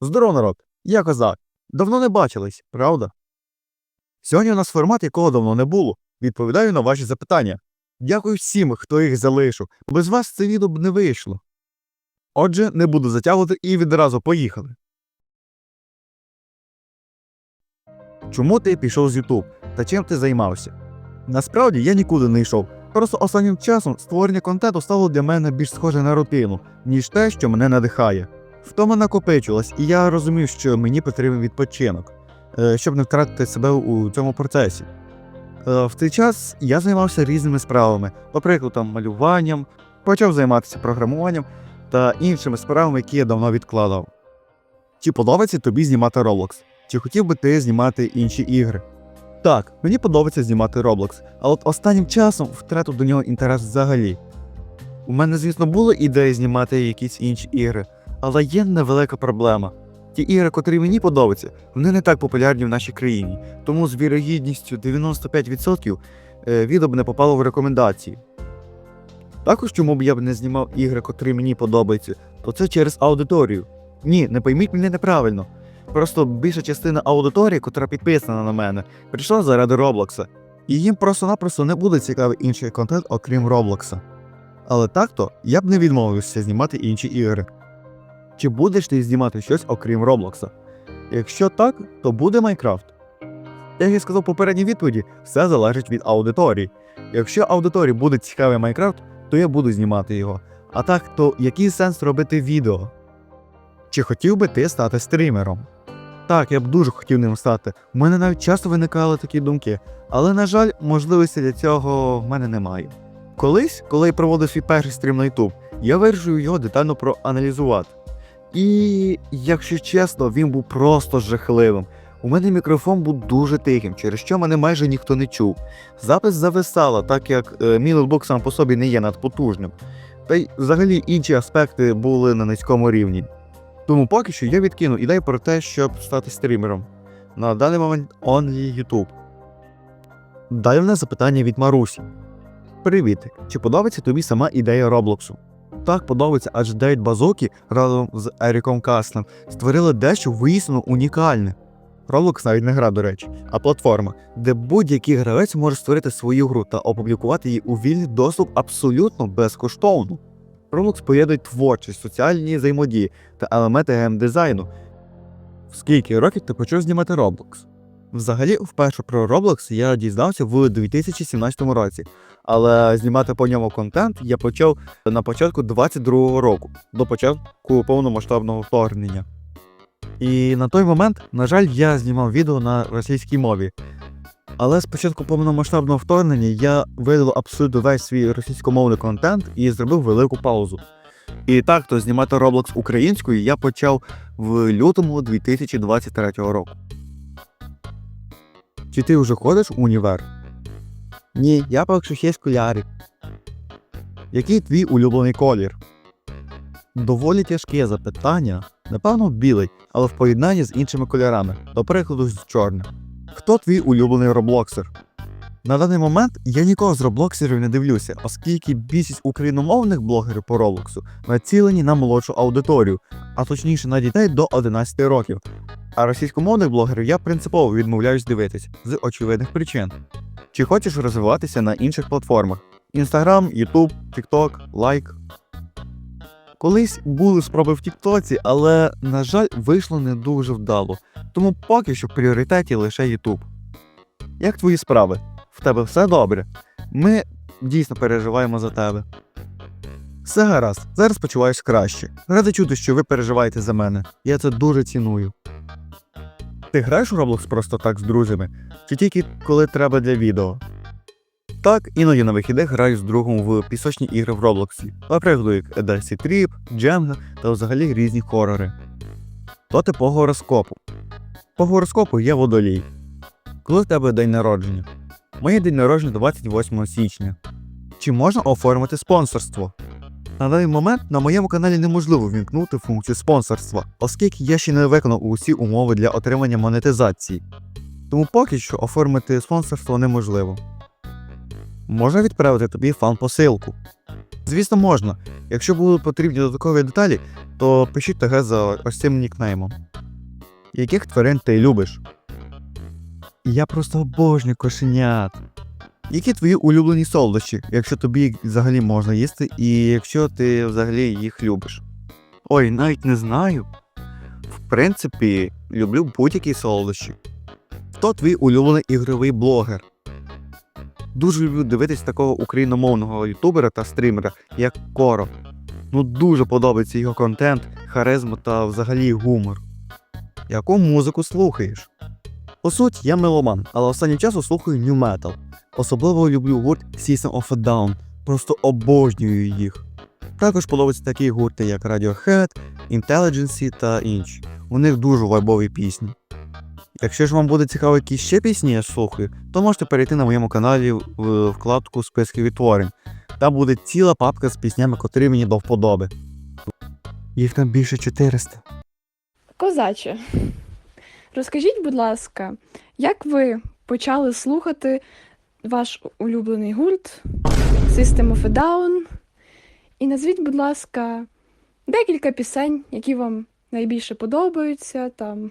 Здорово, народ! Я козак. Давно не бачились, правда? Сьогодні у нас формат, якого давно не було. Відповідаю на ваші запитання. Дякую всім, хто їх залишив. Без вас це відео б не вийшло. Отже, не буду затягувати і відразу поїхали. Чому ти пішов з YouTube та чим ти займався? Насправді я нікуди не йшов. Просто останнім часом створення контенту стало для мене більш схоже на рутину, ніж те, що мене надихає. Втома накопичилась, і я розумів, що мені потрібен відпочинок, е, щоб не втратити себе у цьому процесі. Е, В цей час я займався різними справами, наприклад, там, малюванням, почав займатися програмуванням та іншими справами, які я давно відкладав. Чи подобається тобі знімати Roblox? Чи хотів би ти знімати інші ігри? Так, мені подобається знімати Roblox, а от останнім часом втратив до нього інтерес взагалі. У мене, звісно, були ідеї знімати якісь інші ігри, але є невелика проблема. Ті ігри, котрі мені подобаються, вони не так популярні в нашій країні, тому з вірогідністю 95% е, відео б не попало в рекомендації. Також, чому б я б не знімав ігри, котрі мені подобаються, то це через аудиторію. Ні, не пойміть мене неправильно. Просто більша частина аудиторії, котра підписана на мене, прийшла заради Роблокса. І їм просто-напросто не буде цікавий інший контент, окрім Роблокса. Але так-то я б не відмовився знімати інші ігри. Чи будеш ти знімати щось окрім Роблокса? Якщо так, то буде Майнкрафт. Як я сказав в попередній відповіді, все залежить від аудиторії. Якщо аудиторії буде цікавий Майнкрафт, то я буду знімати його. А так, то який сенс робити відео? Чи хотів би ти стати стрімером? Так, я б дуже хотів ним стати. У мене навіть часто виникали такі думки, але, на жаль, можливості для цього в мене немає. Колись, коли я проводив свій перший стрім на YouTube, я вирішив його детально проаналізувати. І, якщо чесно, він був просто жахливим. У мене мікрофон був дуже тихим, через що мене майже ніхто не чув. Запис зависало, так як е, мій ноутбук сам по собі не є надпотужним. Та й взагалі інші аспекти були на низькому рівні. Тому поки що я відкину ідею про те, щоб стати стрімером. На даний момент only YouTube. Далі в нас запитання від Марусі. Привіт! Чи подобається тобі сама ідея Роблоксу? Так подобається, адже Дейт Базокі разом з Еріком Каснем створили дещо воїстину унікальне. Roblox навіть не гра, до речі, а платформа, де будь-який гравець може створити свою гру та опублікувати її у вільний доступ абсолютно безкоштовно. Roblox поєднує творчість, соціальні взаємодії та елементи геймдизайну. В скільки років ти почав знімати Roblox? Взагалі, вперше про Roblox я дізнався в 2017 році, але знімати по ньому контент я почав на початку 22-го року, до початку повномасштабного вторгнення. І на той момент, на жаль, я знімав відео на російській мові. Але з початку повномасштабного вторгнення я видалив абсолютно весь свій російськомовний контент і зробив велику паузу. І так, то знімати Roblox українською я почав в лютому 2023 року. Чи ти вже ходиш у універ? Ні, я поки що ще школярик. Який твій улюблений колір? Доволі тяжке запитання. Напевно, білий, але в поєднанні з іншими кольорами, до прикладу, з чорним. Хто твій улюблений роблоксер? На даний момент я нікого з роблоксерів не дивлюся, оскільки більшість україномовних блогерів по Роблоксу націлені на молодшу аудиторію, а точніше на дітей до 11 років. А російськомовних блогерів я принципово відмовляюсь дивитись з очевидних причин. Чи хочеш розвиватися на інших платформах: Instagram, YouTube, TikTok, Like. Колись були спроби в Тіктоці, але, на жаль, вийшло не дуже вдало. Тому поки що в пріоритеті лише YouTube. Як твої справи? В тебе все добре? Ми дійсно переживаємо за тебе. Все гаразд, зараз почуваюсь краще. Радий чути, що ви переживаєте за мене. Я це дуже ціную. Ти граєш у Roblox просто так з друзями? Чи тільки коли треба для відео? Так, іноді на вихідних граю з другом в пісочні ігри в Роблоксі, наприклад, як Darcy Trip, Jenga та взагалі різні хорори. То ти по гороскопу. По гороскопу є водолій. Коли в тебе день народження? Моє день народження 28 січня. Чи можна оформити спонсорство? На даний момент на моєму каналі неможливо ввімкнути функцію спонсорства, оскільки я ще не виконав усі умови для отримання монетизації. Тому поки що оформити спонсорство неможливо. Можна відправити тобі фан-посилку. Звісно, можна. Якщо будуть потрібні додаткові деталі, то пишіть ТГ за ось цим нікнеймом. Яких тварин ти любиш? Я просто обожнюю кошенят. Які твої улюблені солодощі, якщо тобі їх взагалі можна їсти, і якщо ти взагалі їх любиш? Ой, навіть не знаю. В принципі, люблю будь-які солодощі. Хто твій улюблений ігровий блогер? Дуже люблю дивитись такого україномовного ютубера та стрімера, як Коро. Ну дуже подобається його контент, харизма та взагалі гумор. Яку музику слухаєш? По суті, я меломан, але останнім часом слухаю New Metal. Особливо люблю гурт System of a Down, просто обожнюю їх. Також подобаються такі гурти, як Radiohead, Intelligency та інші. У них дуже вайбові пісні. Якщо ж вам буде цікаво, які ще пісні я слухаю, то можете перейти на моєму каналі в вкладку списки відтворень. Там буде ціла папка з піснями, котрі мені до вподоби. Їх там більше 400. Козаче, розкажіть, будь ласка, як ви почали слухати ваш улюблений гурт System of a Down? І назвіть, будь ласка, декілька пісень, які вам найбільше подобаються, там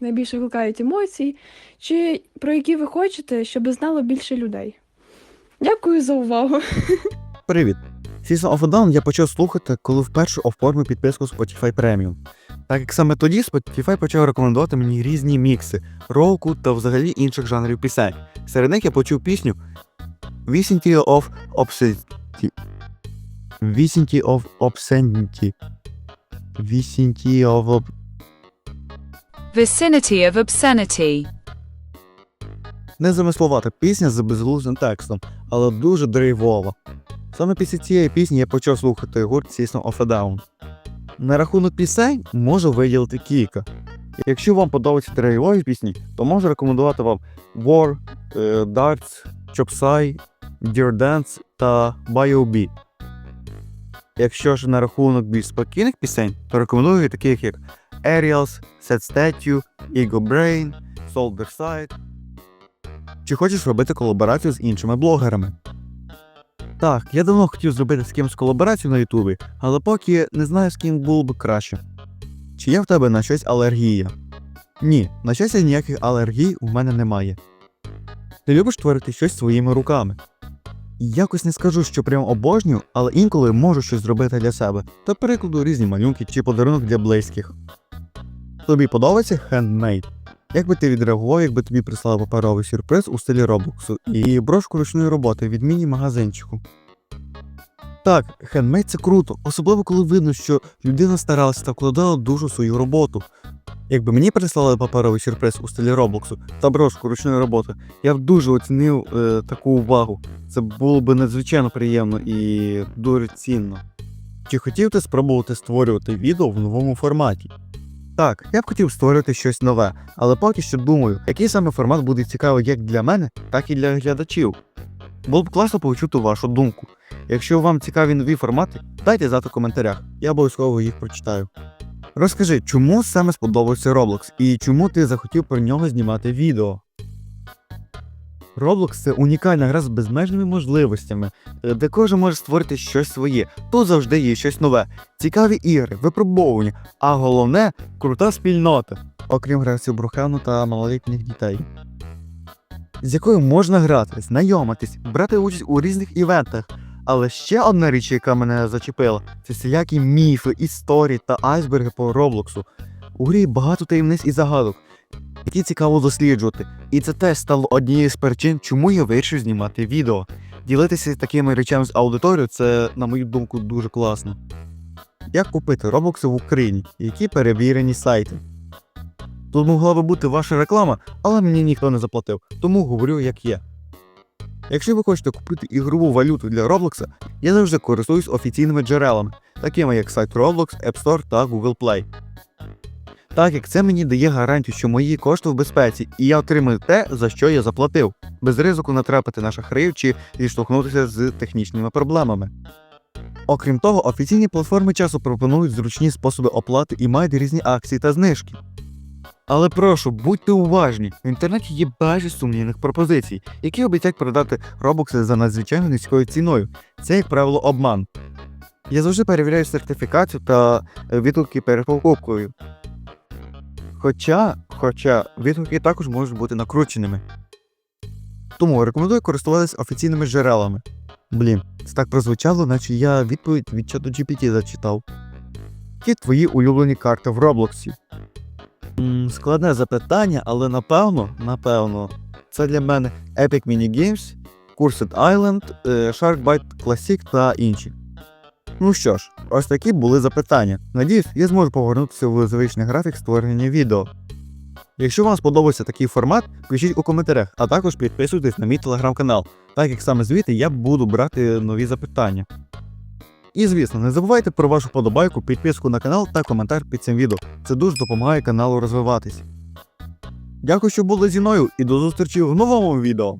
найбільше викликають емоцій, чи про які ви хочете, щоб знало більше людей. Дякую за увагу. Привіт! Season of Down я почав слухати, коли вперше оформив підписку Spotify Premium. Так як саме тоді Spotify почав рекомендувати мені різні мікси, року та взагалі інших жанрів пісень. Серед них я почув пісню Vicinity of Obscenity. Vicinity of Obscenity. Vicinity of Ob... Vicinity of obscenity. Незамисловата пісня з безглуздим текстом, але дуже драйвова. Саме після цієї пісні я почав слухати гурт System of a Down. На рахунок пісень можу виділити кілька. Якщо вам подобаються драйвові пісні, то можу рекомендувати вам War, е, Darts, Chopsai, Dear Dance та BioB. Якщо ж на рахунок більш спокійних пісень, то рекомендую таких як Aerials, Set Statue, Ego Brain, Soldier Side. Чи хочеш робити колаборацію з іншими блогерами? Так, я давно хотів зробити з кимось колаборацію на Ютубі, але поки не знаю, з ким було б краще. Чи є в тебе на щось алергія? Ні, на щастя, ніяких алергій у мене немає. Ти любиш творити щось своїми руками? Якось не скажу, що прям обожнюю, але інколи можу щось зробити для себе та перекладу різні малюнки чи подарунок для близьких. Тобі подобається хендмейд? Як би ти відреагував, якби тобі прислали паперовий сюрприз у стилі Роблоксу і брошку ручної роботи від міні-магазинчику? Так, хендмейд це круто, особливо коли видно, що людина старалася та вкладала в свою роботу. Якби мені прислали паперовий сюрприз у стилі Роблоксу та брошку ручної роботи, я б дуже оцінив е, таку увагу. Це було б надзвичайно приємно і дуже цінно. Чи хотів ти спробувати створювати відео в новому форматі? Так, я б хотів створити щось нове, але поки що думаю, який саме формат буде цікавий як для мене, так і для глядачів. Було б класно почути вашу думку. Якщо вам цікаві нові формати, дайте знати в коментарях, я обов'язково їх прочитаю. Розкажи, чому саме сподобався Roblox і чому ти захотів про нього знімати відео? Roblox – це унікальна гра з безмежними можливостями, е, де кожен може створити щось своє, тут завжди є щось нове, цікаві ігри, випробовування, а головне крута спільнота, окрім гравців Брухану та малолітніх дітей. З якою можна грати, знайомитись, брати участь у різних івентах. Але ще одна річ, яка мене зачепила, це всілякі міфи, історії та айсберги по Роблоксу. У грі багато таємниць і загадок, які цікаво досліджувати. І це теж стало однією з причин, чому я вирішив знімати відео. Ділитися такими речами з аудиторією це, на мою думку, дуже класно. Як купити Роблокси в Україні? Які перевірені сайти? Тут могла би бути ваша реклама, але мені ніхто не заплатив, тому говорю як є. Якщо ви хочете купити ігрову валюту для Roblox, я завжди користуюсь офіційними джерелами, такими як сайт Roblox, App Store та Google Play. Так як це мені дає гарантію, що мої кошти в безпеці, і я отримую те, за що я заплатив, без ризику натрапити на шахраїв чи зіштовхнутися з технічними проблемами. Окрім того, офіційні платформи часу пропонують зручні способи оплати і мають різні акції та знижки. Але прошу, будьте уважні. В інтернеті є безліч сумнівних пропозицій, які обіцяють продати робокси за надзвичайно низькою ціною. Це, як правило, обман. Я завжди перевіряю сертифікацію та відгуки перед покупкою. Хоча, хоча відгуки також можуть бути накрученими. Тому рекомендую користуватися офіційними джерелами. Блін, це так прозвучало, наче я відповідь від чату GPT зачитав. Які твої улюблені карти в Роблоксі? Складне запитання, але напевно, напевно, це для мене Epic Mini Games, Cursed Island, е, Sharkbite Classic та інші. Ну що ж, ось такі були запитання. Надіюсь, я зможу повернутися в звичний графік створення відео. Якщо вам сподобався такий формат, пишіть у коментарях, а також підписуйтесь на мій телеграм-канал, так як саме звідти я буду брати нові запитання. І звісно, не забувайте про вашу подобайку, підписку на канал та коментар під цим відео. Це дуже допомагає каналу розвиватись. Дякую, що були зі мною і до зустрічі в новому відео.